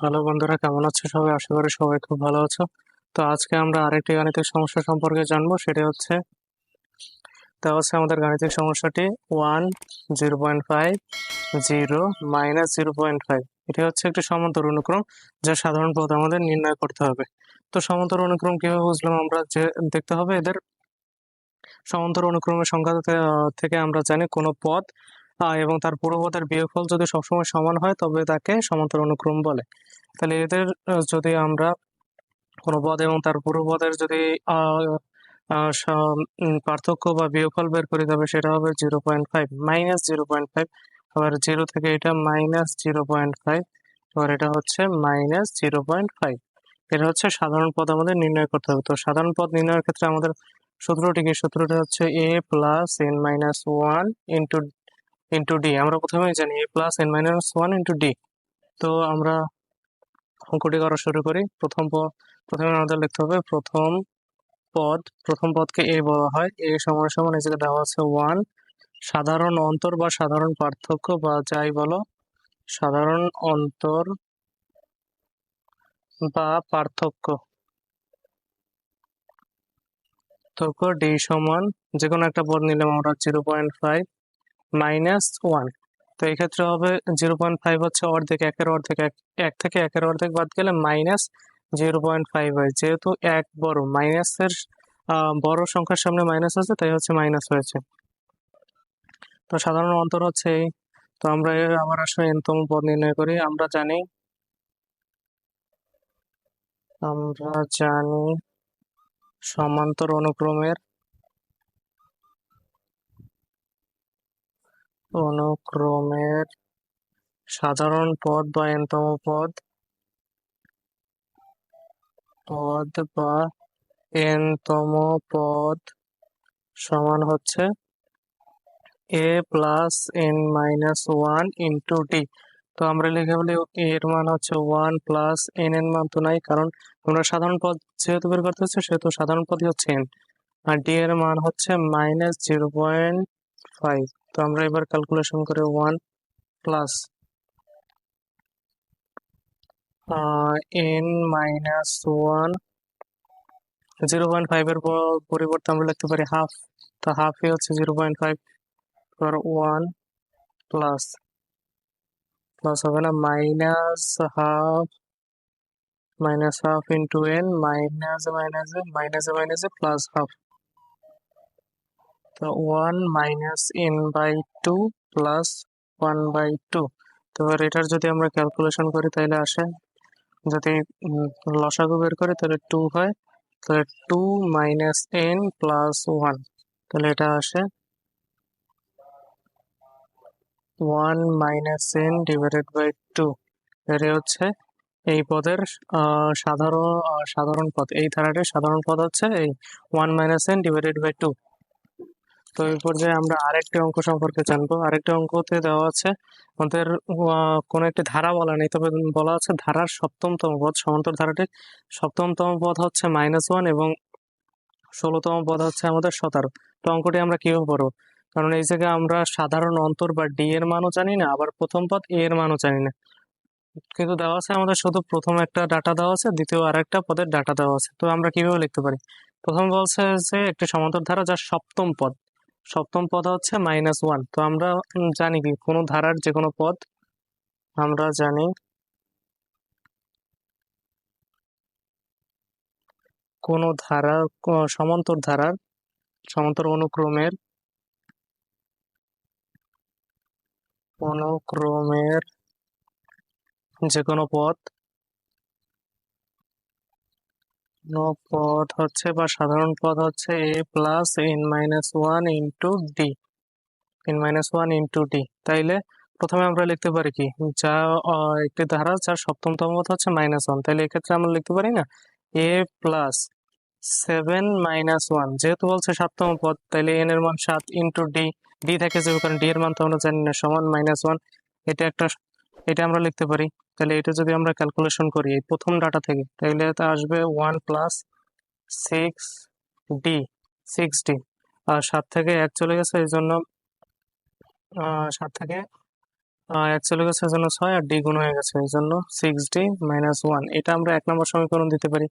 Hello বন্ধুরা, কেমন আছো সবাই? আশা করি সবাই খুব ভালো আছো। তো আজকে আমরা আরেকটি গাণিতিক সমস্যা সম্পর্কে জানব, সেটি হচ্ছে, তা হচ্ছে আমাদের গাণিতিক সমস্যাটি one zero point five zero minus zero point five. এটি হচ্ছে একটি সমান্তর অনুক্রম যা সাধারণ পদ আমাদের নির্ণয় করতে হবে। তো সমান্তর অনুক্রম কীভাবে বুঝলাম আমরা যে দেখতে হবে এদের? সমান্তর অনুক্রমের সংখ্যা থেকে- আমরা জানি কোনো পদ এবং তার পূর্বপদের বিয়োগফল যদি সবসময় সমান হয়, তবে তাকে সমান্তর অনুক্রম বলে। তাহলে এদের যদি আমরা কোনো পদ এবং তার পূর্বপদের যদি পার্থক্য বা বিয়োগফল বের করি, তবে সেটা হবে zero point five, minus zero point five, আবার জিরো থেকে এটা মাইনাস জিরো পয়েন্ট ফাইভ এবার এটা হচ্ছে মাইনাস জিরো পয়েন্ট ফাইভ। এটা হচ্ছে সাধারণ পদ আমাদের নির্ণয় করতে হবে। তো সাধারণ পদ নির্ণয়ের ক্ষেত্রে আমাদের সূত্রটি কি? সূত্রটি হচ্ছে A plus N minus one into into D আমরা প্রথমেই জানি A plus N minus one into D তো আমরা অঙ্কটি করা শুরু করি। প্রথম প- প্রথমে আমাদের লিখতে হবে, প্রথম পদ, প্রথম পদকে এ বলা হয়। এ সমান সমান জায়গায় দেওয়া আছে ওয়ান সাধারণ অন্তর বা সাধারণ পার্থক্য বা যাই বলো, সাধারণ অন্তর বা পার্থক্য। পার্থক্য ডি সমান যে কোনো একটা পদ নিলাম আমরা zero point five minus one তো এই ক্ষেত্রে হবে জিরো পয়েন্ট ফাইভ হচ্ছে অর্ধেক, একের অর্ধেক, এক এক থেকে একের অর্ধেক বাদ গেলে মাইনাস জিরো পয়েন্ট ফাইভ হয়। যেহেতু এক বড় মাইনাসের বড় সংখ্যার সামনে মাইনাস আছে, তাই হচ্ছে মাইনাস হয়েছে। তো সাধারণ অন্তর হচ্ছে এই। তো আমরা আবার আসলে এনতম পদ নির্ণয় করি। আমরা জানি আমরা জানি সমান্তর অনুক্রমের অনুক্রমের সাধারণ পদ বা এনতম পদ? পদ বা এনতম পদ সমান হচ্ছে A plus N minus one into D তো আমরা লিখে বলি এর মান হচ্ছে ওয়ান প্লাস এন এর মান তো নাই, কারণ আমরা সাধারণ পদ যেহেতু বের করতে হচ্ছে, সেহেতু সাধারণ পদই হচ্ছে এন আর ডি এর মান হচ্ছে মাইনাস জিরো পয়েন্ট ফাইভ তো আমরা এবার ক্যালকুলেশন করে one plus N minus one zero point ফাইভের পরিবর্তে আমরা লিখতে পারি হাফ তো হাফই হচ্ছে জিরো পয়েন্ট ফাইভ পর ওয়ান প্লাস প্লাস হবে না minus half minus half into N minus minus minus minus plus half one minus N by two plus one by two তো এবার এটার যদি আমরা ক্যালকুলেশন করি, তাহলে আসে, যদি লসাগু বের করি, তাহলে টু হয়, তাহলে two minus N plus one তাহলে এটা আসে one minus N divided by two এর হচ্ছে এই পদের সাধারণ সাধারণ পদ, এই ধারাটির সাধারণ পদ হচ্ছে এই one minus N divided by two তো এই পর্যায়ে আমরা আরেকটি অঙ্ক সম্পর্কে জানব। আরেকটি অঙ্কতে দেওয়া আছে, আমাদের কোনো একটি ধারা বলা নেই, তবে বলা আছে ধারার সপ্তমতম পদ, সমান্তর ধারাটির সপ্তমতম পদ হচ্ছে মাইনাস ওয়ান এবং ষোলোতম পদ হচ্ছে আমাদের সতেরো। তো অঙ্কটি আমরা কীভাবে পড়ব? কারণ এই জায়গায় আমরা সাধারণ অন্তর বা ডি এর মানও জানি না, আবার প্রথম পদ এ এর মানও জানি না। কিন্তু দেওয়া আছে আমাদের শুধু প্রথম একটা ডাটা দেওয়া আছে, দ্বিতীয় আরেকটা পদের ডাটা দেওয়া আছে। তো আমরা কীভাবে লিখতে পারি? প্রথম বলছে যে একটি সমান্তর ধারা যার সপ্তম পদ। সপ্তম পদ হচ্ছে মাইনাস ওয়ান তো আমরা জানি কি, কোনো ধারার যে কোনো পদ আমরা জানি। কোনো ধারা সমান্তর ধারার, সমান্তর অনুক্রমের অনুক্রমের যে কোনো পদ পদ হচ্ছে বা সাধারণ পদ হচ্ছে A plus N minus one into D N minus one into D তাইলে প্রথমে আমরা লিখতে পারি কি? যা একটি ধারা যার সপ্তমতম পদ হচ্ছে মাইনাস ওয়ান তাইলে এক্ষেত্রে আমরা লিখতে পারি না? A plus seven minus one যেহেতু বলছে সপ্তম পদ, তাইলে এন এর মান সাত ইন্টু ডি ডি থেকে যাবে কারণ ডি এর মান তো আমরা জানি না, সমান মাইনাস ওয়ান এটা একটা এটা আমরা লিখতে পারি। তাহলে এটা যদি আমরা ক্যালকুলেশন করি, এই প্রথম ডাটা থেকে তাহলে এটা আসবে one plus six D six D আর সাত থেকে এক চলে গেছে, এই জন্য সাত থেকে এক চলে গেছে, এই জন্য ছয়, আর ডি গুণ হয়ে গেছে, এই জন্য সিক্স ডি মাইনাস ওয়ান এটা আমরা এক নম্বর সমীকরণ দিতে পারি।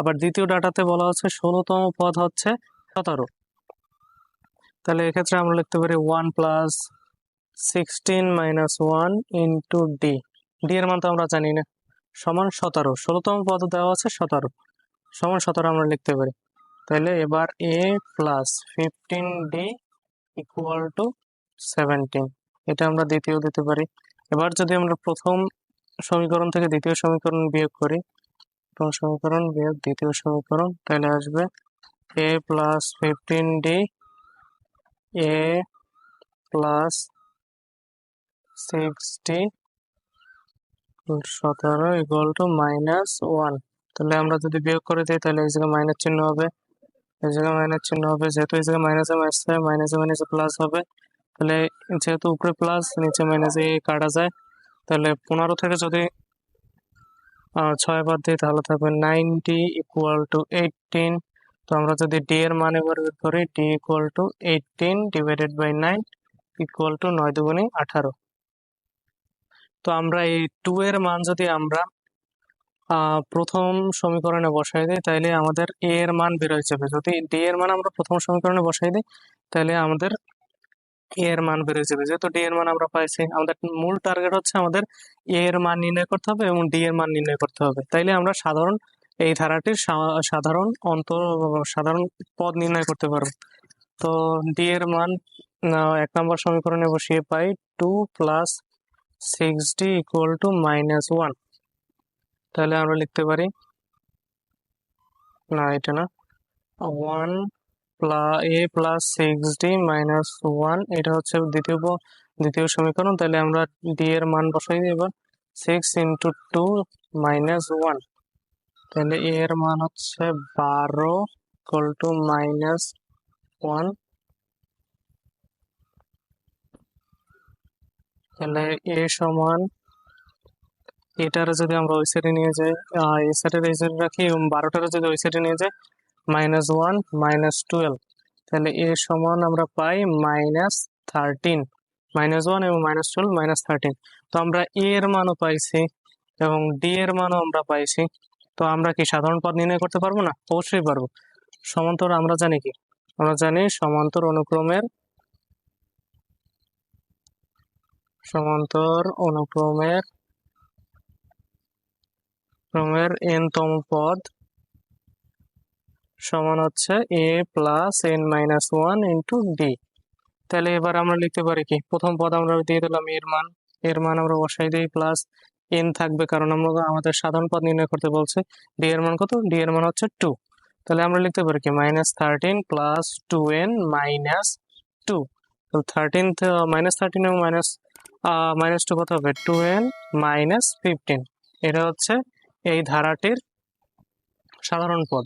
আবার দ্বিতীয় ডাটাতে বলা হচ্ছে ষোলোতম পদ হচ্ছে সতেরো। তাহলে এক্ষেত্রে আমরা লিখতে পারি one plus sixteen minus one into D D এর মান তো আমরা জানি না। সমান সতেরো। ষোলোতম পদ দেওয়া আছে সতেরো। সমান সতেরো আমরা লিখতে পারি। তাহলে এবার A plus fifteen D equal to seventeen এটা আমরা দ্বিতীয় দিতে পারি। এবার যদি আমরা প্রথম সমীকরণ থেকে দ্বিতীয় সমীকরণ বিয়োগ করি, প্রথম সমীকরণ বিয়োগ দ্বিতীয় সমীকরণ, তাহলে আসবে A plus fifteen D A plus sixty সতেরো ইকুয়াল টু মাইনাস ওয়ান তাহলে আমরা যদি বিয়োগ করে দিই, তাহলে এই জায়গায় মাইনাস চিহ্ন হবে। এই জায়গায় মাইনাস চিহ্ন হবে, যেহেতু এই জায়গায় মাইনাসে মাইনাসে মাইনাসে মাইনাসে প্লাস হবে। তাহলে যেহেতু উপরে প্লাস নিচে মাইনাস কাটা যায়। তাহলে পনেরো থেকে যদি ছয় বাদ দিই, তাহলে থাকবে নাইনটি ইকুয়াল টু এইটিন তো আমরা যদি ডি এর মান এবার বের করি D equal to eighteen divided by nine equal to নয় দুগুণে আঠারো। তো আমরা এই টু এর মান যদি আমরা প্রথম সমীকরণে বসাই দিই তাহলে আমাদের এ এর মান বের হয়ে যাবে। যদি ডি এর মান আমরা প্রথম সমীকরণে বসাই দিই তাহলে আমাদের এ এর মান হয়ে যাবে। যেহেতু ডি এর মান আমরা পাইছি, আমাদের মূল টার্গেট হচ্ছে আমাদের এ এর মান নির্ণয় করতে হবে এবং ডি এর মান নির্ণয় করতে হবে। তাইলে আমরা সাধারণ এই ধারাটির সাধারণ অন্তর সাধারণ পদ নির্ণয় করতে পারব। তো ডি এর মান এক নম্বর সমীকরণে বসিয়ে পাই two plus six D equal to minus one তাহলে আমরা লিখতে পারি, না, এটা না one plus A plus six D minus one এটা হচ্ছে দ্বিতীয় দ্বিতীয় সমীকরণ, তাহলে আমরা ডি এর মান বসাই দিই এবার six into two minus one তাহলে এর মান হচ্ছে বারো ইকুয়াল টু মাইনাস ওয়ান তাহলে এ সমান এটারে যদি আমরা ওই সাইডে নিয়ে যাই এই সাইডের এই সাইডে রাখি, এবং বারোটারে যদি ওই সাইডে নিয়ে যাই মাইনাস ওয়ান মাইনাস টুয়েলভ তাহলে এ সমান আমরা পাই মাইনাস থার্টিন মাইনাস ওয়ান এবং মাইনাস টুয়েলভ মাইনাস থার্টিন তো আমরা এ এর মানও পাইছি এবং ডি এর মানও আমরা পাইছি। তো আমরা কি সাধারণ পদ নির্ণয় করতে পারব না? অবশ্যই পারব। সমান্তর আমরা জানি কি? আমরা জানি সমান্তর অনুক্রমের সমান্তর অনুক্রমের, ক্রমের এন তম পদ সমান হচ্ছে A plus N minus one into D তাহলে এবার আমরা লিখতে পারি কি? প্রথম পদ আমরা দিয়ে দিলাম এর মান। এর মান আমরা বসাই দিই প্লাস এন থাকবে কারণ আমরা আমাদের সাধারণ পদ নির্ণয় করতে বলছে। ডি এর মান কত? ডি এর মান হচ্ছে টু তাহলে আমরা লিখতে পারি কি? Minus thirteen plus two N minus two thirteen minus thirteen এবং মাইনাস মাইনাস টু কত হবে? টু এন মাইনাস ফিফটিন এটা হচ্ছে এই ধারাটির সাধারণ পদ।